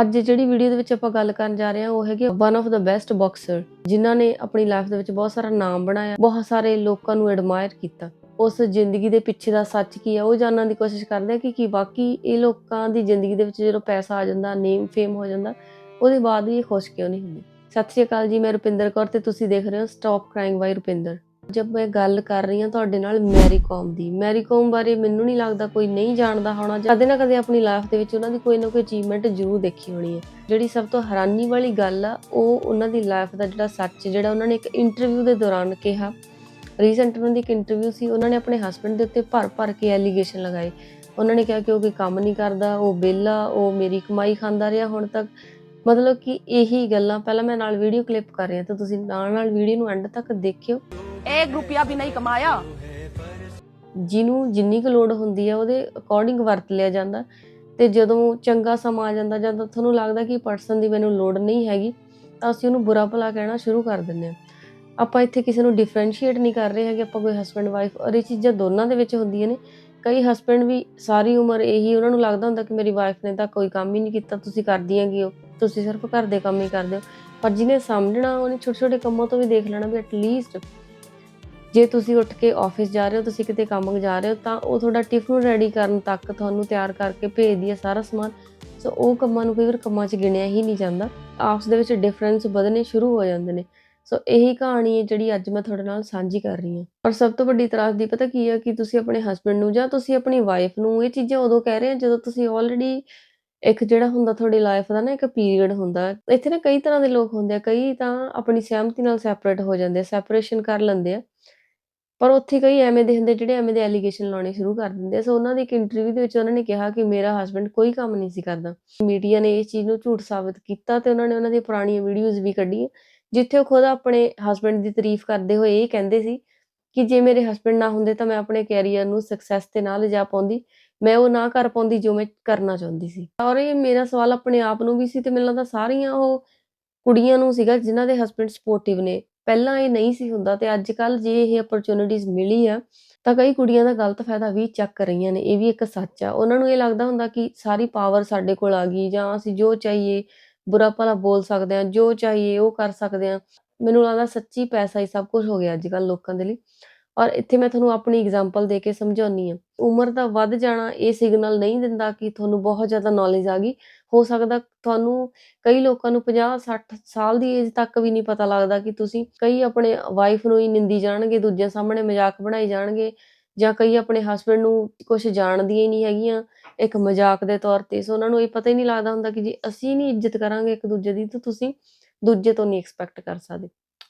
ਅੱਜ ਜਿਹੜੀ ਵੀਡੀਓ ਦੇ ਵਿੱਚ ਆਪਾਂ ਗੱਲ ਕਰਨ ਜਾ ਰਹੇ ਹਾਂ, ਉਹ ਹੈਗੇ one of the best boxer ਜਿਨ੍ਹਾਂ ਨੇ ਆਪਣੀ ਲਾਈਫ ਦੇ ਵਿੱਚ ਬਹੁਤ ਸਾਰਾ ਨਾਮ ਬਣਾਇਆ, ਬਹੁਤ ਸਾਰੇ ਲੋਕਾਂ ਨੂੰ ਐਡਮਾਇਰ ਕੀਤਾ। ਉਸ ਜ਼ਿੰਦਗੀ ਦੇ ਪਿੱਛੇ ਦਾ ਸੱਚ ਕੀ ਹੈ ਉਹ ਜਾਣਨ ਦੀ ਕੋਸ਼ਿਸ਼ ਕਰਦੇ ਆ ਕਿ ਕੀ ਵਾਕਈ ਇਹ ਲੋਕਾਂ ਦੀ ਜ਼ਿੰਦਗੀ ਦੇ ਵਿੱਚ ਜਦੋਂ ਪੈਸਾ ਆ ਜਾਂਦਾ ਨੇਮ ਫੇਮ ਹੋ ਜਾਂਦਾ, ਉਹਦੇ ਬਾਅਦ ਵੀ ਇਹ ਖੁਸ਼ ਕਿਉਂ ਨਹੀਂ ਹੁੰਦੇ? ਸਤਿ ਸ਼੍ਰੀ ਅਕਾਲ ਜੀ, ਮੈਂ ਰੁਪਿੰਦਰ ਕੌਰ ਤੇ ਤੁਸੀਂ ਦੇਖ ਰਹੇ ਹੋ ਸਟਾਪ ਕ੍ਰਾਈਂਗ ਬਾਈ ਰੁਪਿੰਦਰ। ਜਦ ਮੈਂ ਗੱਲ ਕਰ ਰਹੀ ਹਾਂ ਤੁਹਾਡੇ ਨਾਲ ਮੈਰੀਕੋਮ ਦੀ ਮੈਰੀਕੋਮ ਬਾਰੇ ਮੈਨੂੰ ਨਹੀਂ ਲੱਗਦਾ ਕੋਈ ਨਹੀਂ ਜਾਣਦਾ ਹੋਣਾ ਕਦੇ ਨਾ ਕਦੇ ਆਪਣੀ ਲਾਈਫ ਦੇ ਵਿੱਚ ਉਹਨਾਂ ਦੀ ਕੋਈ ਨਾ ਕੋਈ ਅਚੀਵਮੈਂਟ ਜ਼ਰੂਰ ਦੇਖੀ ਹੋਣੀ ਹੈ। ਜਿਹੜੀ ਸਭ ਤੋਂ ਹੈਰਾਨੀ ਵਾਲੀ ਗੱਲ ਆ, ਉਹ ਉਹਨਾਂ ਦੀ ਲਾਈਫ ਦਾ ਜਿਹੜਾ ਸੱਚ ਜਿਹੜਾ ਉਹਨਾਂ ਨੇ ਇੱਕ ਇੰਟਰਵਿਊ ਦੇ ਦੌਰਾਨ ਕਿਹਾ। ਰੀਸੈਂਟ ਉਹਨਾਂ ਦੀ ਇੱਕ ਇੰਟਰਵਿਊ ਸੀ, ਉਹਨਾਂ ਨੇ ਆਪਣੇ ਹਸਬੰਡ ਦੇ ਉੱਤੇ ਭਰ ਭਰ ਕੇ ਐਲੀਗੇਸ਼ਨ ਲਗਾਏ। ਉਹਨਾਂ ਨੇ ਕਿਹਾ ਕਿ ਉਹ ਕੋਈ ਕੰਮ ਨਹੀਂ ਕਰਦਾ, ਉਹ ਬੇਲਾ ਉਹ ਮੇਰੀ ਕਮਾਈ ਖਾਂਦਾ ਰਿਹਾ ਹੁਣ ਤੱਕ। ਮਤਲਬ ਕਿ ਇਹੀ ਗੱਲਾਂ, ਪਹਿਲਾਂ ਮੈਂ ਨਾਲ ਵੀਡੀਓ ਕਲਿੱਪ ਕਰ ਰਹੀ ਹਾਂ, ਤਾਂ ਤੁਸੀਂ ਨਾਲ ਨਾਲ ਵੀਡੀਓ ਨੂੰ ਐਂਡ ਤੱਕ ਦੇਖਿਓ। एक रुपया भी नहीं कमाया ਜਿਹਨੂੰ ਜਿੰਨੀ ਕੁ ਲੋੜ ਹੁੰਦੀ ਹੈ ਉਹਦੇ ਅਕੋਰਡਿੰਗ ਵਰਤ ਲਿਆ ਜਾਂਦਾ ਤੇ ਜਦੋਂ ਚੰਗਾ ਸਮਾਂ ਆ ਜਾਂਦਾ ਜਦੋਂ ਤੁਹਾਨੂੰ ਲੱਗਦਾ ਕਿ ਪਰਸਨ ਦੀ ਮੈਨੂੰ ਲੋੜ ਨਹੀਂ ਹੈਗੀ ਤਾਂ ਅਸੀਂ ਉਹਨੂੰ ਬੁਰਾ ਭਲਾ ਕਹਿਣਾ ਸ਼ੁਰੂ ਕਰ ਦਿੰਦੇ ਹਾਂ ਆਪਾਂ ਇੱਥੇ ਕਿਸੇ ਨੂੰ ਡਿਫਰੈਂਸ਼ੀਏਟ ਨਹੀਂ ਕਰ ਰਹੇ ਹੈਗੇ ਆਪਾਂ ਕੋਈ ਹਸਬੰਡ ਵਾਈਫ ਔਰ ਇਹ ਚੀਜ਼ਾਂ ਦੋਨਾਂ ਦੇ ਵਿੱਚ ਹੁੰਦੀਆਂ ਨੇ ਕਈ ਹਸਬੰਡ ਵੀ ਸਾਰੀ ਉਮਰ ਇਹੀ ਉਹਨਾਂ ਨੂੰ ਲੱਗਦਾ ਹੁੰਦਾ ਕਿ ਮੇਰੀ ਵਾਈਫ ਨੇ ਤਾਂ ਕੋਈ ਕੰਮ ਹੀ ਨਹੀਂ ਕੀਤਾ ਤੁਸੀਂ ਕਰਦੀਆਂ ਕੀ ਹੋ ਤੁਸੀਂ ਸਿਰਫ ਘਰ ਦੇ ਕੰਮ ਹੀ ਕਰਦੇ ਹੋ ਪਰ ਜਿਹਨੇ ਸਮਝਣਾ ਉਹਨੇ ਛੋਟੇ ਛੋਟੇ ਕੰਮਾਂ ਤੋਂ ਵੀ ਦੇਖ ਲੈਣਾ ਵੀ ਐਟਲੀਸਟ ਜੇ ਤੁਸੀਂ ਉੱਠ ਕੇ ਆਫਿਸ ਜਾ ਰਹੇ ਹੋ, ਤੁਸੀਂ ਕਿਤੇ ਕੰਮ ਜਾ ਰਹੇ ਹੋ, ਤਾਂ ਉਹ ਤੁਹਾਡਾ ਟਿਫਨ ਰੈਡੀ ਕਰਨ ਤੱਕ ਤੁਹਾਨੂੰ ਤਿਆਰ ਕਰਕੇ ਭੇਜਦੀ ਹੈ ਸਾਰਾ ਸਮਾਨ। ਸੋ ਉਹ ਕੰਮਾਂ ਨੂੰ ਕਈ ਵਾਰ ਕੰਮਾਂ 'ਚ ਗਿਣਿਆ ਹੀ ਨਹੀਂ ਜਾਂਦਾ। ਆਪਸ ਦੇ ਵਿੱਚ ਡਿਫਰੈਂਸ ਵਧਣੇ ਸ਼ੁਰੂ ਹੋ ਜਾਂਦੇ ਨੇ। ਸੋ ਇਹੀ ਕਹਾਣੀ ਹੈ ਜਿਹੜੀ ਅੱਜ ਮੈਂ ਤੁਹਾਡੇ ਨਾਲ ਸਾਂਝੀ ਕਰ ਰਹੀ ਹਾਂ। ਪਰ ਸਭ ਤੋਂ ਵੱਡੀ ਇਤਰਾਜ਼ ਦੀ ਪਤਾ ਕੀ ਹੈ ਕਿ ਤੁਸੀਂ ਆਪਣੇ ਹਸਬੰਡ ਨੂੰ ਜਾਂ ਤੁਸੀਂ ਆਪਣੀ ਵਾਈਫ ਨੂੰ ਇਹ ਚੀਜ਼ਾਂ ਉਦੋਂ ਕਹਿ ਰਹੇ ਹੋ ਜਦੋਂ ਤੁਸੀਂ ਆਲਰੇਡੀ ਇੱਕ ਜਿਹੜਾ ਹੁੰਦਾ ਤੁਹਾਡੀ ਲਾਈਫ ਦਾ ਨਾ ਇੱਕ ਪੀਰੀਅਡ ਹੁੰਦਾ। ਇੱਥੇ ਨਾ ਕਈ ਤਰ੍ਹਾਂ ਦੇ ਲੋਕ ਹੁੰਦੇ ਆ, ਕਈ ਤਾਂ ਆਪਣੀ ਸਹਿਮਤੀ ਨਾਲ ਸੈਪਰੇਟ ਹੋ ਜਾਂਦੇ ਆ ਸੈਪਰੇਸ਼ਨ ਕਰ ਲੈਂਦੇ ਆ। ਪਰ ਉੱਥੇ ਕਈ ਐਵੇਂ ਦੇ ਹੁੰਦੇ ਜਿਹੜੇ ਐਵੇਂ ਦੇ ਐਲੀਗੇਸ਼ਨ ਲਾਉਣੇ ਸ਼ੁਰੂ ਕਰ ਦਿੰਦੇ ਸੋ ਉਹਨਾਂ ਦੀ ਇੱਕ ਇੰਟਰਵਿਊ ਦੇ ਵਿੱਚ ਉਹਨਾਂ ਨੇ ਕਿਹਾ ਕਿ ਮੇਰਾ ਹਸਬੰਡ ਕੋਈ ਕੰਮ ਨਹੀਂ ਸੀ ਕਰਦਾ। ਮੀਡੀਆ ਨੇ ਇਸ ਚੀਜ਼ ਨੂੰ ਝੂਠ ਸਾਬਤ ਕੀਤਾ ਤੇ ਉਹਨਾਂ ਨੇ ਉਹਨਾਂ ਦੀਆਂ ਪੁਰਾਣੀਆਂ ਵੀਡੀਓਜ਼ ਵੀ ਕੱਢੀਆਂ, ਜਿੱਥੇ ਉਹ ਖੁਦ ਆਪਣੇ ਹਸਬੰਡ ਦੀ ਤਾਰੀਫ ਕਰਦੇ ਹੋਏ ਇਹ ਕਹਿੰਦੇ ਸੀ ਕਿ ਜੇ ਮੇਰੇ ਹਸਬੰਡ ਨਾ ਹੁੰਦੇ ਤਾਂ ਮੈਂ ਆਪਣੇ ਕੈਰੀਅਰ ਨੂੰ ਸਕਸੈਸ ਤੇ ਨਾ ਲਿਜਾ ਪਾਉਂਦੀ, ਮੈਂ ਉਹ ਨਾ ਕਰ ਪਾਉਂਦੀ ਜੋ ਮੈਂ ਕਰਨਾ ਚਾਹੁੰਦੀ ਸੀ। ਔਰ ਇਹ ਮੇਰਾ ਸਵਾਲ ਆਪਣੇ ਆਪ ਨੂੰ ਵੀ ਸੀ ਤੇ ਮੈਨੂੰ ਲੱਗਦਾ ਸਾਰੀਆਂ ਉਹ ਕੁੜੀਆਂ ਨੂੰ ਸੀਗਾ ਜਿਨ੍ਹਾਂ ਦੇ ਹਸਬੰਡ ਸਪੋਰਟਿਵ ਨੇ। ਪਹਿਲਾਂ ਇਹ ਨਹੀਂ ਸੀ ਹੁੰਦਾ ਤੇ ਅੱਜ ਕੱਲ ਜੇ ਇਹ ਅਪਰਚੂਨਿਟੀਜ਼ ਮਿਲੀ ਆ, ਤਾਂ ਕਈ ਕੁੜੀਆਂ ਦਾ ਗਲਤ ਫਾਇਦਾ ਵੀ ਚੱਕ ਰਹੀਆਂ ਨੇ, ਇਹ ਵੀ ਇੱਕ ਸੱਚ ਆ। ਉਹਨਾਂ ਨੂੰ ਇਹ ਲੱਗਦਾ ਹੁੰਦਾ ਕਿ ਸਾਰੀ ਪਾਵਰ ਸਾਡੇ ਕੋਲ ਆ ਗਈ ਜਾਂ ਅਸੀਂ ਜੋ ਚਾਹੀਏ, ਬੁਰਾ ਭਲਾ ਬੋਲ ਸਕਦੇ ਆ ਜੋ ਚਾਹੀਏ ਉਹ ਕਰ ਸਕਦੇ ਆ ਮੈਨੂੰ ਲੱਗਦਾ ਸੱਚੀ ਪੈਸਾ ਹੀ ਸਭ ਕੁਝ ਹੋ ਗਿਆ ਅੱਜ ਕੱਲ ਲੋਕਾਂ ਦੇ ਲਈ। ਔਰ ਇੱਥੇ ਮੈਂ ਤੁਹਾਨੂੰ ਆਪਣੀ ਐਗਜ਼ਾਮਪਲ ਦੇ ਕੇ ਸਮਝਾਉਣੀ ਆ ਉਮਰ ਦਾ ਵੱਧ ਜਾਣਾ, ਇਹ ਸਿਗਨਲ ਨਹੀਂ ਦਿੰਦਾ ਕਿ ਤੁਹਾਨੂੰ ਬਹੁਤ ਜ਼ਿਆਦਾ ਨੌਲੇਜ ਆ ਗਈ। ਹੋ ਸਕਦਾ ਤੁਹਾਨੂੰ ਕਈ ਲੋਕਾਂ ਨੂੰ 50 60 ਸਾਲ ਦੀ ਏਜ ਤੱਕ ਵੀ ਨਹੀਂ ਪਤਾ ਲੱਗਦਾ ਕਿ ਤੁਸੀਂ ਕਈ ਆਪਣੇ ਵਾਈਫ ਨੂੰ ਹੀ ਨਿੰਦੀ ਜਾਣਗੇ, ਦੂਜਿਆਂ ਸਾਹਮਣੇ ਮਜ਼ਾਕ ਬਣਾਈ ਜਾਣਗੇ ਜਾਂ ਕਈ ਆਪਣੇ ਹਸਬੰਡ ਨੂੰ ਕੁਝ ਜਾਣਦੀਆਂ ਹੀ ਨਹੀਂ ਹੈਗੀਆਂ, ਇੱਕ ਮਜ਼ਾਕ ਦੇ ਤੌਰ ਤੇ। ਸੋ ਉਹਨਾਂ ਨੂੰ ਇਹ ਪਤਾ ਹੀ ਨਹੀਂ ਲੱਗਦਾ ਹੁੰਦਾ ਕਿ ਜੇ ਅਸੀਂ ਨਹੀਂ ਇੱਜ਼ਤ ਕਰਾਂਗੇ ਇੱਕ ਦੂਜੇ ਦੀ, ਤਾਂ ਤੁਸੀਂ ਦੂਜੇ ਤੋਂ ਨਹੀਂ ਐਕਸਪੈਕਟ ਕਰ ਸਕਦੇ।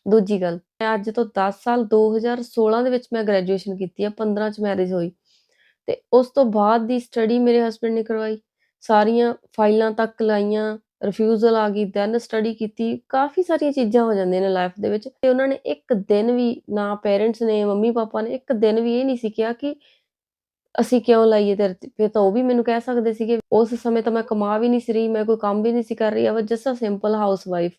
ਦੂਜੀ ਗੱਲ, ਮੈਂ ਅੱਜ ਤੋਂ 10 ਸਾਲ 2016 ਦੇ ਵਿੱਚ ਮੈਂ ਗ੍ਰੈਜੂਏਸ਼ਨ ਕੀਤੀ ਆ 15 ਚ ਮੈਰਿਜ ਹੋਈ। ਤੇ ਉਸ ਤੋਂ ਬਾਅਦ ਦੀ ਸਟੱਡੀ ਮੇਰੇ ਹਸਬੰਡ ਨੇ ਕਰਵਾਈ। ਸਾਰੀਆਂ ਫਾਈਲਾਂ ਤੱਕ ਲਾਈਆਂ ਰਿਫਿਊਜ਼ਲ ਆ ਗਈ ਦੈਨ ਸਟੱਡੀ ਕੀਤੀ, ਕਾਫੀ ਸਾਰੀਆਂ ਚੀਜ਼ਾਂ ਹੋ ਜਾਂਦੀਆਂ ਨੇ ਲਾਈਫ ਦੇ ਵਿੱਚ। ਤੇ ਉਹਨਾਂ ਨੇ ਇੱਕ ਦਿਨ ਵੀ ਨਾ ਪੇਰੈਂਟਸ ਨੇ, ਮੰਮੀ ਪਾਪਾ ਨੇ ਇੱਕ ਦਿਨ ਵੀ ਇਹ ਨਹੀਂ ਸੀ ਕਿਹਾ ਕਿ ਅਸੀਂ ਕਿਉਂ ਲਾਈਏ ਤੇਰੇ ਤੇ, ਫਿਰ ਤਾਂ ਉਹ ਵੀ ਮੈਨੂੰ ਕਹਿ ਸਕਦੇ ਸੀਗੇ, ਉਸ ਸਮੇਂ ਤਾਂ ਮੈਂ ਕਮਾ ਵੀ ਨਹੀਂ ਸੀ ਰਹੀ, ਮੈਂ ਕੋਈ ਕੰਮ ਵੀ ਨਹੀਂ ਸੀ ਕਰ ਰਹੀ ਆ ਬਸ just a simple housewife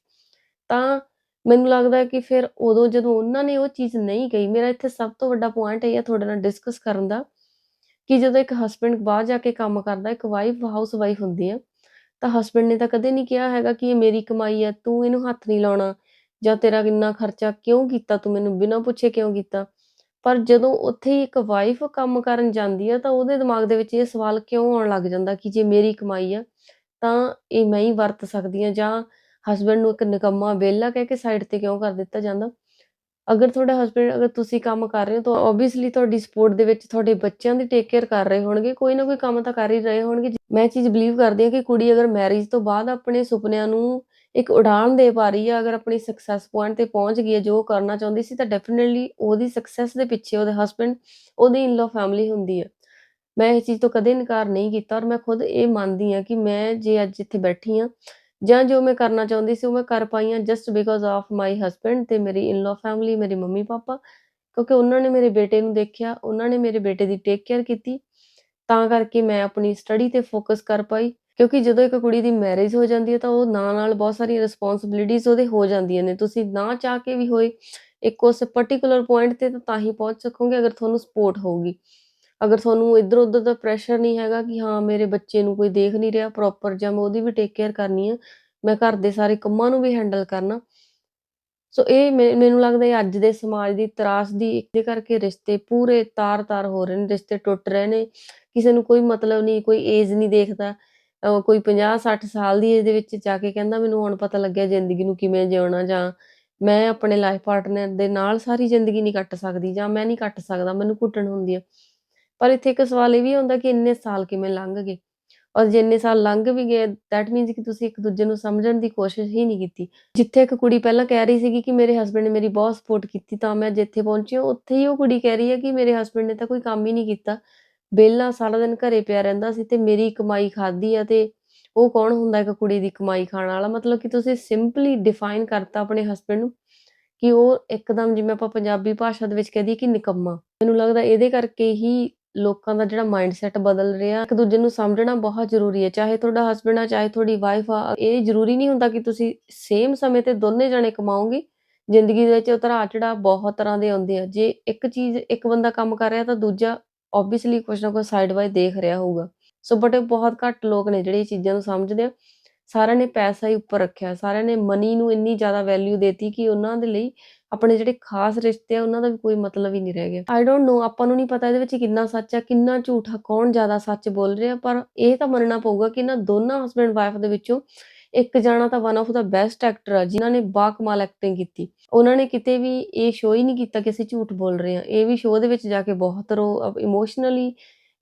ਤਾਂ ਮੈਨੂੰ ਲੱਗਦਾ ਕਿ ਫਿਰ ਉਦੋਂ ਜਦੋਂ ਉਹਨਾਂ ਨੇ ਉਹ ਚੀਜ਼ ਨਹੀਂ ਕਹੀ, ਮੇਰਾ ਇੱਥੇ ਸਭ ਤੋਂ ਵੱਡਾ ਪੁਆਇੰਟ ਇਹ ਹੈ ਤੁਹਾਡੇ ਨਾਲ ਡਿਸਕਸ ਕਰਨ ਦਾ ਕਿ ਜਦੋਂ ਇੱਕ ਹਸਬੰਡ ਬਾਹਰ ਜਾ ਕੇ ਕੰਮ ਕਰਦਾ, ਇੱਕ ਵਾਈਫ ਹਾਊਸ ਵਾਈਫ ਹੁੰਦੀ ਹੈ ਤਾਂ ਹਸਬੰਡ ਨੇ ਤਾਂ ਕਦੇ ਨਹੀਂ ਕਿਹਾ ਹੈਗਾ ਕਿ ਇਹ ਮੇਰੀ ਕਮਾਈ ਹੈ ਤੂੰ ਇਹਨੂੰ ਹੱਥ ਨਹੀਂ ਲਾਉਣਾ ਜਾਂ ਤੇਰਾ ਕਿੰਨਾ ਖਰਚਾ ਕਿਉਂ ਕੀਤਾ, ਤੂੰ ਮੈਨੂੰ ਬਿਨਾਂ ਪੁੱਛੇ ਕਿਉਂ ਕੀਤਾ। ਪਰ ਜਦੋਂ ਉੱਥੇ ਹੀ ਇੱਕ ਵਾਈਫ ਕੰਮ ਕਰਨ ਜਾਂਦੀ ਹੈ ਤਾਂ ਉਹਦੇ ਦਿਮਾਗ ਦੇ ਵਿੱਚ ਇਹ ਸਵਾਲ ਕਿਉਂ ਆਉਣ ਲੱਗ ਜਾਂਦਾ ਕਿ ਜੇ ਮੇਰੀ ਕਮਾਈ ਆ, ਤਾਂ ਇਹ ਮੈਂ ਹੀ ਵਰਤ ਸਕਦੀ ਹਾਂ ਜਾਂ ਹਸਬੰਡ ਨੂੰ ਇੱਕ ਨਿਕੰਮਾ ਵਿਹਲਾ ਕਹਿ ਕੇ ਸਾਈਡ ਤੇ ਕਿਉਂ ਕਰ ਦਿੱਤਾ ਜਾਂਦਾ। ਅਗਰ ਤੁਹਾਡਾ ਹਸਬੰਡ ਅਗਰ ਤੁਸੀਂ ਕੰਮ ਕਰ ਰਹੇ ਹੋ, ਤਾਂ ਆਬਵੀਅਸਲੀ ਤੁਹਾਡੀ ਸਪੋਰਟ ਦੇ ਵਿੱਚ ਤੁਹਾਡੇ ਬੱਚਿਆਂ ਦੀ ਟੇਕ ਕੇਅਰ ਕਰ ਰਹੇ ਹੋਣਗੇ। ਕੋਈ ਨਾ ਕੋਈ ਕੰਮ ਤਾਂ ਕਰ ਹੀ ਰਹੇ ਹੋਣਗੇ। ਮੈਂ ਚੀਜ਼ ਬਲੀਵ ਕਰਦੀ ਹਾਂ ਕਿ ਕੁੜੀ ਅਗਰ ਮੈਰਿਜ ਤੋਂ ਬਾਅਦ ਆਪਣੇ ਸੁਪਨਿਆਂ ਨੂੰ ਇੱਕ ਉਡਾਨ ਦੇ ਪਾ ਰਹੀ ਹੈ ਅਗਰ ਆਪਣੀ ਸਕਸੈਸ ਪੁਆਇੰਟ ਤੇ ਪਹੁੰਚ ਗਈ ਹੈ, ਜੋ ਕਰਨਾ ਚਾਹੁੰਦੀ ਸੀ, ਤਾਂ ਡੈਫੀਨਿਟਲੀ ਉਹਦੀ ਸਕਸੈਸ ਦੇ ਪਿੱਛੇ ਉਹਦੇ ਹਸਬੰਡ ਉਹਦੀ ਇਨ-ਲੋ ਫੈਮਿਲੀ ਹੁੰਦੀ ਹੈ ਮੈਂ ਇਹ ਚੀਜ਼ ਤੋਂ ਕਦੇ ਇਨਕਾਰ ਨਹੀਂ ਕੀਤਾ ਔਰ ਮੈਂ ਖੁਦ ਇਹ ਮੰਨਦੀ ਹਾਂ ਕਿ ਮੈਂ ਜੇ ਅੱਜ ਇੱਥੇ ਬੈਠੀ ਹਾਂ ਜਾਂ ਜੋ ਮੈਂ ਕਰਨਾ ਚਾਹੁੰਦੀ ਸੀ ਉਹ ਮੈਂ ਕਰ ਪਾਈ ਹਾਂ just because of my husband ਤੇ ਮੇਰੀ ਇਨ-ਲੋ ਫੈਮਿਲੀ ਮੇਰੇ ਮੰਮੀ ਪਾਪਾ, ਕਿਉਂਕਿ ਉਹਨਾਂ ਨੇ ਮੇਰੇ ਬੇਟੇ ਨੂੰ ਦੇਖਿਆ, ਉਹਨਾਂ ਨੇ ਮੇਰੇ ਬੇਟੇ ਦੀ ਟੇਕ ਕੇਅਰ ਕੀਤੀ, ਤਾਂ ਕਰਕੇ ਮੈਂ ਆਪਣੀ ਸਟੱਡੀ ਤੇ ਫੋਕਸ ਕਰ ਪਾਈ, ਕਿਉਂਕਿ ਜਦੋਂ ਇੱਕ ਕੁੜੀ ਦੀ ਮੈਰਿਜ ਹੋ ਜਾਂਦੀ ਹੈ ਤਾਂ ਉਹ ਨਾਲ ਨਾਲ ਬਹੁਤ ਸਾਰੀਆਂ ਰਿਸਪੌਂਸਿਬਿਲਿਟੀਜ਼ ਉਹਦੇ ਹੋ ਜਾਂਦੀਆਂ ਨੇ, ਤੁਸੀਂ ਨਾ ਚਾਹ ਕੇ ਵੀ ਹੋਏ ਇੱਕ ਉਸ ਪਾਰਟਿਕੂਲਰ ਪੁਆਇੰਟ ਤੇ ਤਾਂ ਹੀ ਪਹੁੰਚ ਸਕੋਗੇ ਅਗਰ ਤੁਹਾਨੂੰ ਸਪੋਰਟ ਹੋਊਗੀ। ਅਗਰ ਤੁਹਾਨੂੰ ਇੱਧਰ ਉਧਰ ਦਾ ਪ੍ਰੈਸ਼ਰ ਨਹੀਂ ਹੈਗਾ ਕਿ ਹਾਂ ਮੇਰੇ ਬੱਚੇ ਨੂੰ ਕੋਈ ਦੇਖ ਨਹੀਂ ਰਿਹਾ ਪ੍ਰੋਪਰ ਜਾਂ ਮੈਂ ਉਹਦੀ ਵੀ ਟੇਕ ਕੇਅਰ ਕਰਨੀ ਆ, ਮੈਂ ਘਰ ਦੇ ਸਾਰੇ ਕੰਮਾਂ ਨੂੰ ਵੀ ਹੈਂਡਲ ਕਰਨਾ। ਸੋ ਇਹ ਮੈਨੂੰ ਲੱਗਦਾ ਇਹ ਅੱਜ ਦੇ ਸਮਾਜ ਦੀ ਤਰਾਸਦੀ ਇਹਦੇ ਕਰਕੇ ਰਿਸ਼ਤੇ ਪੂਰੇ ਤਾਰ-ਤਾਰ ਹੋ ਰਹੇ ਨੇ, ਰਿਸ਼ਤੇ ਟੁੱਟ ਰਹੇ ਨੇ। ਕਿਸੇ ਨੂੰ ਕੋਈ ਮਤਲਬ ਨਹੀਂ, ਕੋਈ ਏਜ ਨਹੀਂ ਦੇਖਦਾ। ਕੋਈ 50 60 ਸਾਲ ਦੀ ਏਜ ਦੇ ਵਿੱਚ ਜਾ ਕੇ ਕਹਿੰਦਾ, ਮੈਨੂੰ ਹੁਣ ਪਤਾ ਲੱਗਿਆ ਜ਼ਿੰਦਗੀ ਨੂੰ ਕਿਵੇਂ ਜਿਉਣਾ ਜਾਂ ਮੈਂ ਆਪਣੇ ਲਾਈਫ ਪਾਰਟਨਰ ਦੇ ਨਾਲ ਸਾਰੀ ਜ਼ਿੰਦਗੀ ਨਹੀਂ ਕੱਟ ਸਕਦੀ ਜਾਂ ਮੈਂ ਨਹੀਂ ਕੱਟ ਸਕਦਾ, ਮੈਨੂੰ ਘੁੱਟਣ ਹੁੰਦੀ ਹੈ ਪਰ ਇੱਥੇ ਇੱਕ ਸਵਾਲ ਇਹ ਵੀ ਹੁੰਦਾ ਕਿ ਇੰਨੇ ਸਾਲ ਕਿਵੇਂ ਲੰਘ ਗਏ? ਔਰ ਜੇ ਇੰਨੇ ਸਾਲ ਲੰਘ ਵੀ ਗਏ ਦੈਟ ਮੀਨਸ ਕਿ ਤੁਸੀਂ ਇੱਕ ਦੂਜੇ ਨੂੰ ਸਮਝਣ ਦੀ ਕੋਸ਼ਿਸ਼ ਹੀ ਨਹੀਂ ਕੀਤੀ। ਜਿੱਥੇ ਇੱਕ ਕੁੜੀ ਪਹਿਲਾਂ ਕਹਿ ਰਹੀ ਸੀਗੀ ਕਿ ਮੇਰੇ ਹਸਬੰਡ ਨੇ ਮੇਰੀ ਬਹੁਤ ਸਪੋਰਟ ਕੀਤੀ, ਤਾਂ ਮੈਂ ਜਿੱਥੇ ਪਹੁੰਚੀ ਹਾਂ, ਉੱਥੇ ਹੀ ਉਹ ਕੁੜੀ ਕਹਿ ਰਹੀ ਹੈ ਕਿ ਮੇਰੇ ਹਸਬੰਡ ਨੇ ਤਾਂ ਕੋਈ ਕੰਮ ਹੀ ਨਹੀਂ ਕੀਤਾ। ਵਿਹਲਾ ਸਾਰਾ ਦਿਨ ਘਰੇ ਪਿਆ ਰਹਿੰਦਾ ਸੀ ਤੇ ਮੇਰੀ ਕਮਾਈ ਖਾਦੀ ਆ ਤੇ ਉਹ ਕੌਣ ਹੁੰਦਾ ਇੱਕ ਕੁੜੀ ਦੀ ਕਮਾਈ ਖਾਣ ਵਾਲਾ? ਮਤਲਬ ਕਿ ਤੁਸੀਂ ਸਿੰਪਲੀ ਡਿਫਾਈਨ ਕਰਤਾ ਆਪਣੇ ਹਸਬੰਡ ਨੂੰ ਕਿ ਉਹ ਇੱਕਦਮ ਜਿਵੇਂ ਆਪਾਂ ਪੰਜਾਬੀ ਭਾਸ਼ਾ ਦੇ ਵਿੱਚ ਕਹਿ ਦਈਏ ਕਿ ਨਿਕੰਮਾ। ਮੈਨੂੰ ਲੱਗਦਾ ਇਹਦੇ ਕਰਕੇ ਹੀ ਲੋਕਾਂ ਦਾ ਜਿਹੜਾ ਮਾਈਂਡਸੈਟ ਬਦਲ ਰਿਹਾ, ਇੱਕ ਦੂਜੇ ਨੂੰ ਸਮਝਣਾ ਬਹੁਤ ਜ਼ਰੂਰੀ ਹੈ। ਚਾਹੇ ਤੁਹਾਡਾ ਹਸਬੰਡ ਆ, ਚਾਹੇ ਤੁਹਾਡੀ ਵਾਈਫ ਆ, ਇਹ ਜ਼ਰੂਰੀ ਨਹੀਂ ਹੁੰਦਾ ਕਿ ਤੁਸੀਂ ਸੇਮ ਸਮੇਂ ਤੇ ਦੋਨੇ ਜਣੇ ਕਮਾਓਗੇ। ਜ਼ਿੰਦਗੀ ਦੇ ਵਿੱਚ ਉਤਰਾਅ ਚੜਾਅ ਬਹੁਤ ਤਰ੍ਹਾਂ ਦੇ ਆਉਂਦੇ ਆ। ਜੇ ਇੱਕ ਚੀਜ਼, ਇੱਕ ਬੰਦਾ ਕੰਮ ਕਰ ਰਿਹਾ ਤਾਂ ਦੂਜਾ ਆਬਵੀਅਸਲੀ ਕੁਛ ਨਾ ਕੁਛ ਸਾਈਡ ਬਾਈ ਦੇਖ ਰਿਹਾ ਹੋਊਗਾ। ਸੋ ਬਟ ਬਹੁਤ ਘੱਟ ਲੋਕ ਨੇ ਜਿਹੜੇ ਇਹ ਚੀਜ਼ਾਂ ਨੂੰ ਸਮਝਦੇ ਆ। ਸਾਰਿਆਂ ਨੇ ਪੈਸਾ ਹੀ ਉੱਪਰ ਰੱਖਿਆ। ਸਾਰਿਆਂ ਨੇ ਮਨੀ ਨੂੰ ਇੰਨੀ ਜ਼ਿਆਦਾ ਵੈਲਿਊ ਦੇਤੀ ਕਿ ਉਹਨਾਂ ਦੇ ਲਈ ਆਪਣੇ ਜਿਹੜੇ ਖਾਸ ਰਿਸ਼ਤੇ ਆ, ਉਹਨਾਂ ਦਾ ਵੀ ਕੋਈ ਮਤਲਬ ਹੀ ਨਹੀਂ ਰਹਿ ਗਿਆ। ਆਈ ਡੋਨਟ ਨੋ ਆਪਾਂ ਨੂੰ ਨਹੀਂ ਪਤਾ ਇਹਦੇ ਵਿੱਚ ਕਿੰਨਾ ਸੱਚ ਆ, ਕਿੰਨਾ ਝੂਠ ਆ, ਕੌਣ ਜ਼ਿਆਦਾ ਸੱਚ ਬੋਲ ਰਿਹਾ, ਪਰ ਇਹ ਤਾਂ ਮੰਨਣਾ ਪਊਗਾ ਕਿ ਇਹਨਾਂ ਦੋਨਾਂ ਹਸਬੰਡ ਵਾਈਫ ਦੇ ਵਿੱਚੋਂ ਇੱਕ ਜਾਣਾ ਤਾਂ one of the best actor ਆ, ਜਿਨ੍ਹਾਂ ਨੇ ਬਾਕਮਾਲ ਐਕਟਿੰਗ ਕੀਤੀ। ਉਹਨਾਂ ਨੇ ਕਿਤੇ ਵੀ ਇਹ ਸ਼ੋਅ ਹੀ ਨਹੀਂ ਕੀਤਾ ਕਿ ਅਸੀਂ ਝੂਠ ਬੋਲ ਰਹੇ ਹਾਂ ਇਹ ਵੀ ਸ਼ੋਅ ਦੇ ਵਿੱਚ ਜਾ ਕੇ ਬਹੁਤ ਰੋ ਇਮੋਸ਼ਨਲੀ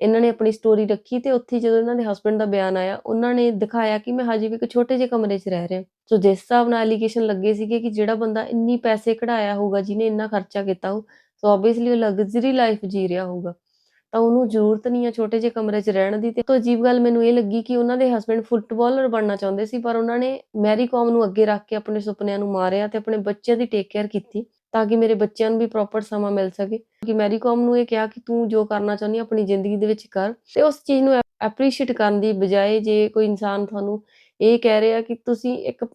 ਇਹਨਾਂ ਨੇ ਆਪਣੀ ਸਟੋਰੀ ਰੱਖੀ ਤੇ ਉੱਥੇ ਜਦੋਂ ਇਹਨਾਂ ਦੇ ਹਸਬੰਡ ਦਾ ਬਿਆਨ ਆਇਆ, ਉਹਨਾਂ ਨੇ ਦਿਖਾਇਆ ਕਿ ਮੈਂ ਹਜੇ ਵੀ ਇੱਕ ਛੋਟੇ ਜਿਹੇ ਕਮਰੇ 'ਚ ਰਹਿ ਰਿਹਾ। ਸੋ ਜਿਸ ਹਿਸਾਬ ਨਾਲ ਐਲੀਗੇਸ਼ਨ ਲੱਗੇ ਸੀਗੇ ਕਿ ਜਿਹੜਾ ਬੰਦਾ ਇੰਨੀ ਪੈਸੇ ਕਢਾਇਆ ਹੋਊਗਾ, ਜਿਹਨੇ ਇੰਨਾ ਖਰਚਾ ਕੀਤਾ ਹੋ ਸੋ ਆਬਵੀਅਸਲੀ ਉਹ ਲਗਜ਼ਰੀ ਲਾਈਫ ਜੀ ਰਿਹਾ ਹੋਊਗਾ। ਤਾਂ ਉਹਨੂੰ ਜ਼ਰੂਰਤ ਨਹੀਂ ਆ ਛੋਟੇ ਜਿਹੇ ਕਮਰੇ 'ਚ ਰਹਿਣ ਦੀ ਤੇ ਤੋਂ ਅਜੀਬ ਗੱਲ ਮੈਨੂੰ ਇਹ ਲੱਗੀ ਕਿ ਉਹਨਾਂ ਦੇ ਹਸਬੰਡ ਫੁੱਟਬਾਲਰ ਬਣਨਾ ਚਾਹੁੰਦੇ ਸੀ, ਪਰ ਉਹਨਾਂ ਨੇ ਮੈਰੀ ਕਾਮ ਨੂੰ ਅੱਗੇ ਰੱਖ ਕੇ ਆਪਣੇ ਸੁਪਨਿਆਂ ਨੂੰ ਮਾਰਿਆ ਤੇ ਆਪਣੇ ਬੱਚਿਆਂ ਦੀ ਟੇਕ ਕੇਅਰ ਕੀਤੀ। ਤਾਂ ਕਿ ਮੇਰੇ ਬੱਚਿਆਂ ਨੂੰ ਵੀ ਪ੍ਰੋਪਰ ਸਮਾਂ ਮਿਲ ਸਕੇ। ਕਿ ਮੈਰੀ ਕਾਮ ਨੂੰ ਇਹ ਕਿਹਾ ਕਿ ਤੂੰ ਜੋ ਕਰਨਾ ਚਾਹੁੰਦੀ ਆਪਣੀ ਜ਼ਿੰਦਗੀ ਦੇ ਵਿੱਚ ਕਰ। ਤੇ ਉਸ ਚੀਜ਼ ਨੂੰ ਐਪਰੀਸ਼ੀਏਟ ਕਰਨ ਦੀ ਬਜਾਏ ਜੇ ਕੋਈ ਇਨਸਾਨ ਤੁਹਾਨੂੰ ਇਹ ਕਹਿ ਰਿਹਾ ਕਿ ਤੁਸੀਂ ਇੱਕ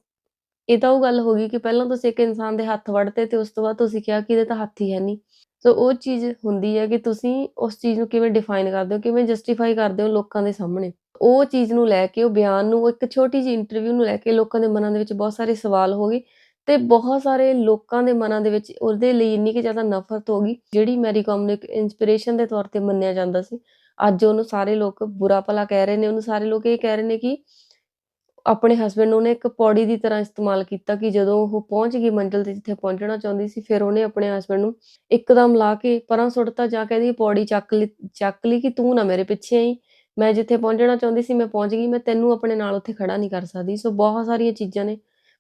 ਇਹ ਤਾਂ ਉਹ ਗੱਲ ਹੋ ਗਈ ਕਿ ਪਹਿਲਾਂ ਤੁਸੀਂ ਇੱਕ ਇਨਸਾਨ ਦੇ ਹੱਥ ਵੜਤੇ ਤੇ ਉਸ ਤੋਂ ਬਾਅਦ ਤੁਸੀਂ ਕਿਹਾ ਕਿ ਇਹਦੇ ਤਾਂ ਹੱਥ ਹੀ ਹੈ ਨਹੀਂ। ਸੋ ਉਹ ਚੀਜ਼ ਹੁੰਦੀ ਹੈ ਕਿ ਤੁਸੀਂ ਉਸ ਚੀਜ਼ ਨੂੰ ਕਿਵੇਂ ਡਿਫਾਈਨ ਕਰਦੇ ਹੋ, ਕਿਵੇਂ ਜਸਟੀਫਾਈ ਕਰਦੇ ਹੋ ਲੋਕਾਂ ਦੇ ਸਾਹਮਣੇ। ਉਹ ਚੀਜ਼ ਨੂੰ ਲੈ ਕੇ, ਉਹ ਬਿਆਨ ਨੂੰ ਇੱਕ ਛੋਟੀ ਜਿਹੀ ਇੰਟਰਵਿਊ ਨੂੰ ਲੈ ਕੇ ਲੋਕਾਂ ਦੇ ਮਨਾਂ ਦੇ ਵਿੱਚ ਬਹੁਤ ਸਾਰੇ ਸਵਾਲ ਹੋ ਗਏ। ਤੇ ਬਹੁਤ ਸਾਰੇ ਲੋਕਾਂ ਦੇ ਮਨਾਂ ਦੇ ਵਿੱਚ ਉਹਦੇ ਲਈ ਇੰਨੀ ਕਿ ਜ਼ਿਆਦਾ ਨਫ਼ਰਤ ਹੋ ਗਈ, ਜਿਹੜੀ ਮੈਰੀ ਕਾਮ ਨੂੰ ਇੱਕ ਇਨਸਪੀਰੇਸ਼ਨ ਦੇ ਤੌਰ ਤੇ ਮੰਨਿਆ ਜਾਂਦਾ ਸੀ। ਅੱਜ ਉਹਨੂੰ ਸਾਰੇ ਲੋਕ ਬੁਰਾ ਭਲਾ ਕਹਿ ਰਹੇ ਨੇ, ਉਹਨੂੰ ਸਾਰੇ ਲੋਕ ਇਹ ਕਹਿ ਰਹੇ ਨੇ ਕਿ ਆਪਣੇ ਹਸਬੰਡ ਨੂੰ ਉਹਨੇ ਇੱਕ ਪੌੜੀ ਦੀ ਤਰ੍ਹਾਂ ਇਸਤੇਮਾਲ ਕੀਤਾ ਕਿ ਜਦੋਂ ਉਹ ਪਹੁੰਚ ਗਈ ਮੰਜ਼ਿਲ ਤੇ ਜਿੱਥੇ ਪਹੁੰਚਣਾ ਚਾਹੁੰਦੀ ਸੀ, ਫਿਰ ਉਹਨੇ ਆਪਣੇ ਹਸਬੰਡ ਨੂੰ ਇੱਕਦਮ ਲਾ ਕੇ ਪਰਾਂ ਸੁੱਟਤਾ ਜਾਂ ਕਹਿੰਦੀ ਪੌੜੀ ਚੱਕ ਲਈ ਚੱਕ ਲਈ ਕਿ ਤੂੰ ਨਾ ਮੇਰੇ ਪਿੱਛੇ ਆਈ, ਮੈਂ ਜਿੱਥੇ ਪਹੁੰਚਣਾ ਚਾਹੁੰਦੀ ਸੀ, ਮੈਂ ਪਹੁੰਚ ਗਈ, ਮੈਂ ਤੈਨੂੰ ਆਪਣੇ ਨਾਲ ਉੱਥੇ ਖੜਾ ਨਹੀਂ ਕਰ ਸਕਦੀ। ਸੋ ਬਹੁਤ ਸਾਰੀਆਂ ਚੀਜ਼ਾਂ ਨੇ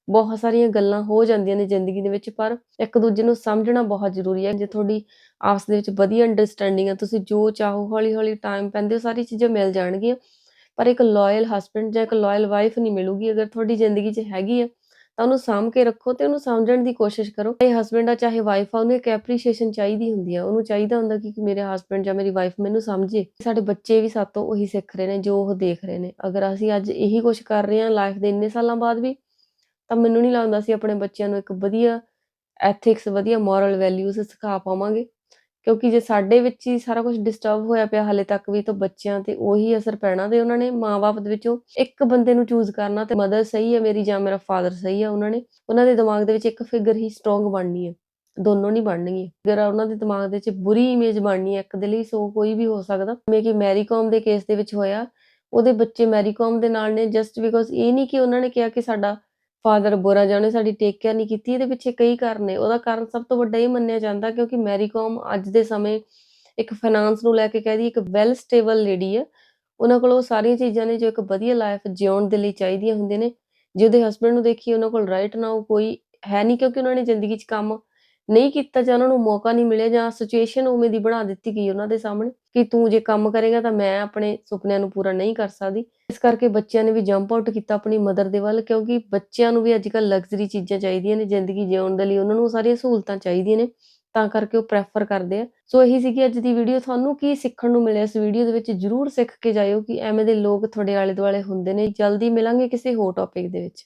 ਬਹੁਤ ਸਾਰੀਆਂ ਗੱਲਾਂ ਹੋ ਜਾਂਦੀਆਂ ਨੇ ਜ਼ਿੰਦਗੀ ਦੇ ਵਿੱਚ, ਪਰ ਇੱਕ ਦੂਜੇ ਨੂੰ ਸਮਝਣਾ ਬਹੁਤ ਜ਼ਰੂਰੀ ਹੈ। ਜੇ ਤੁਹਾਡੀ ਆਪਸ ਦੇ ਵਿੱਚ ਵਧੀਆ ਅੰਡਰਸਟੈਂਡਿੰਗ ਹੈ ਤੁਸੀਂ ਜੋ ਚਾਹੋ ਹੌਲੀ ਹੌਲੀ ਟਾਈਮ ਪੈਂਦੇ, ਉਹ ਸਾਰੀ ਚੀਜ਼ਾਂ ਮਿਲ ਜਾਣਗੀਆਂ। ਪਰ ਇੱਕ ਲਾਇਲ ਹਸਬੰਡ ਜਾਂ ਇੱਕ ਲਾਇਲ ਵਾਈਫ ਨਹੀਂ ਮਿਲੂਗੀ। ਅਗਰ ਤੁਹਾਡੀ ਜ਼ਿੰਦਗੀ 'ਚ ਹੈਗੀ ਹੈ ਤਾਂ ਉਹਨੂੰ ਸਾਂਭ ਕੇ ਰੱਖੋ ਤੇ ਉਹਨੂੰ ਸਮਝਣ ਦੀ ਕੋਸ਼ਿਸ਼ ਕਰੋ। ਇਹ ਹਸਬੰਡ ਆ, ਚਾਹੇ ਵਾਈਫ ਆ, ਉਹਨੂੰ ਇੱਕ ਐਪਰੀਸ਼ੀਏਸ਼ਨ ਚਾਹੀਦੀ ਹੁੰਦੀ ਆ। ਉਹਨੂੰ ਚਾਹੀਦਾ ਹੁੰਦਾ ਕਿ ਮੇਰੇ ਹਸਬੰਡ ਜਾਂ ਮੇਰੀ ਵਾਈਫ ਮੈਨੂੰ ਸਮਝੇ। ਸਾਡੇ ਬੱਚੇ ਵੀ ਸਾਤੋਂ ਉਹੀ ਸਿੱਖ ਰਹੇ ਨੇ, ਜੋ ਉਹ ਦੇਖ ਰਹੇ ਨੇ। ਅਗਰ ਅਸੀਂ ਅੱਜ ਇਹੀ ਕੁਝ ਕਰ ਰਹੇ ਹਾਂ ਲਾਈਫ ਦੇ ਇੰਨੇ ਸਾਲਾਂ ਬਾਅਦ ਵੀ ਤਾਂ ਮੈਨੂੰ ਨਹੀਂ ਲੱਗਦਾ ਸੀ ਆਪਣੇ ਬੱਚਿਆਂ ਨੂੰ ਇੱਕ ਵਧੀਆ ਐਥਿਕਸ ਵਧੀਆ ਮੋਰਲ ਵੈਲਿਊਜ਼ ਸਿਖਾ ਪਾਵਾਂਗੇ। ਕਿਉਂਕਿ ਜੇ ਸਾਡੇ ਵਿੱਚ ਹੀ ਸਾਰਾ ਕੁਝ ਡਿਸਟਰਬ ਹੋਇਆ ਪਿਆ ਹਾਲੇ ਤੱਕ ਵੀ, ਤਾਂ ਬੱਚਿਆਂ ਤੇ ਉਹੀ ਅਸਰ ਪੈਣਾ ਤੇ ਉਹਨਾਂ ਨੇ ਮਾਪੇ ਦੇ ਵਿੱਚੋਂ ਇੱਕ ਬੰਦੇ ਨੂੰ ਚੂਜ਼ ਕਰਨਾ ਤੇ ਮਦਰ ਸਹੀ ਹੈ ਮੇਰੀ ਜਾਂ ਮੇਰਾ ਫਾਦਰ ਸਹੀ ਹੈ ਉਹਨਾਂ ਨੇ, ਉਹਨਾਂ ਦੇ ਦਿਮਾਗ ਦੇ ਵਿੱਚ ਇੱਕ ਫਿਗਰ ਹੀ ਸਟਰੋਂਗ ਬਣਨੀ ਹੈ। ਦੋਨੋਂ ਨਹੀਂ ਬਣਨਗੀਆਂ। ਅਗਰ ਉਹਨਾਂ ਦੇ ਦਿਮਾਗ ਦੇ ਵਿੱਚ ਬੁਰੀ ਇਮੇਜ ਬਣਨੀ ਹੈ ਇੱਕ ਦੇ ਲਈ, ਸੋ ਕੋਈ ਵੀ ਹੋ ਸਕਦਾ। ਜਿਵੇਂ ਕਿ ਮੈਰੀਕਮ ਦੇ ਕੇਸ ਦੇ ਵਿੱਚ ਹੋਇਆ, ਉਹਦੇ ਬੱਚੇ ਮੈਰੀਕਮ ਦੇ ਨਾਲ ਨੇ ਜਸਟ ਬਿਕੋਜ਼ ਇਹ ਨਹੀਂ ਕਿ ਉਹਨਾਂ ਨੇ ਕਿਹਾ ਕਿ ਸਾਡਾ ਫਾਦਰ ਬੁਰਾ ਜਾਂ, ਉਹਨੇ ਸਾਡੀ ਟੇਕ ਕੇਅਰ ਨਹੀਂ ਕੀਤੀ, ਇਹਦੇ ਪਿੱਛੇ ਕਈ ਕਾਰਨ ਨੇ। ਉਹਦਾ ਕਾਰਨ ਸਭ ਤੋਂ ਵੱਡਾ ਇਹ ਮੰਨਿਆ ਜਾਂਦਾ ਕਿਉਂਕਿ ਮੈਰੀ ਕੌਮ ਅੱਜ ਦੇ ਸਮੇਂ ਇੱਕ ਫਾਈਨਾਂਸ ਨੂੰ ਲੈ ਕੇ ਕਹਦੀ ਇੱਕ ਵੈਲ ਸਟੇਬਲ ਲੇਡੀ ਹੈ। ਉਹਨਾਂ ਕੋਲ ਉਹ ਸਾਰੀਆਂ ਚੀਜ਼ਾਂ ਨੇ ਜੋ ਇੱਕ ਵਧੀਆ ਲਾਈਫ ਜਿਉਣ ਦੇ ਲਈ ਚਾਹੀਦੀਆਂ ਹੁੰਦੀਆਂ ਨੇ। ਜਿਹਦੇ ਉਹਦੇ ਹਸਬੰਡ ਨੂੰ ਦੇਖੀ ਉਹਨਾਂ ਕੋਲ ਰਾਈਟ ਨਾਓ ਕੋਈ ਹੈ ਨਹੀਂ ਕਿਉਂਕਿ ਉਹਨਾਂ ਨੇ ਜ਼ਿੰਦਗੀ 'ਚ ਕੰਮ ਨਹੀਂ ਕੀਤਾ ਜਾਂ ਉਹਨਾਂ ਨੂੰ ਮੌਕਾ ਨਹੀਂ ਮਿਲਿਆ ਜਾਂ ਸਿਚੁਏਸ਼ਨ ਉਵੇਂ ਦੀ ਬਣਾ ਦਿੱਤੀ ਗਈ ਉਹਨਾਂ ਦੇ ਸਾਹਮਣੇ ਕਿ ਤੂੰ ਜੇ ਕੰਮ ਕਰੇਗਾ ਤਾਂ ਮੈਂ ਆਪਣੇ ਸੁਪਨਿਆਂ ਨੂੰ ਪੂਰਾ ਨਹੀਂ ਕਰ ਸਕਦੀ। ਇਸ ਕਰਕੇ ਬੱਚਿਆਂ ਨੇ ਵੀ ਜੰਪ ਆਊਟ ਕੀਤਾ ਆਪਣੀ ਮਦਰ ਦੇ ਵੱਲ ਕਿਉਂਕਿ ਬੱਚਿਆਂ ਨੂੰ ਵੀ ਅੱਜਕੱਲ ਲਗਜ਼ਰੀ ਚੀਜ਼ਾਂ ਚਾਹੀਦੀਆਂ ਨੇ, ਜ਼ਿੰਦਗੀ ਜਿਉਣ ਦੇ ਲਈ ਉਹਨਾਂ ਨੂੰ ਸਾਰੀਆਂ ਸਹੂਲਤਾਂ ਚਾਹੀਦੀਆਂ ਨੇ, ਤਾਂ ਕਰਕੇ ਉਹ ਪ੍ਰੈਫਰ ਕਰਦੇ ਆ। ਸੋ ਇਹੀ ਸੀਗੀ ਅੱਜ ਦੀ ਵੀਡੀਓ ਤੁਹਾਨੂੰ ਕੀ ਸਿੱਖਣ ਨੂੰ ਮਿਲਿਆ ਇਸ ਵੀਡੀਓ ਦੇ ਵਿੱਚ ਜਰੂਰ ਸਿੱਖ ਕੇ ਜਾਇਓ ਕਿ ਐਵੇਂ ਦੇ ਲੋਕ ਤੁਹਾਡੇ ਆਲੇ ਦੁਆਲੇ ਹੁੰਦੇ ਨੇ। ਜਲਦੀ ਮਿਲਾਂਗੇ ਕਿਸੇ ਹੋਰ ਟੌਪਿਕ ਦੇ ਵਿੱਚ।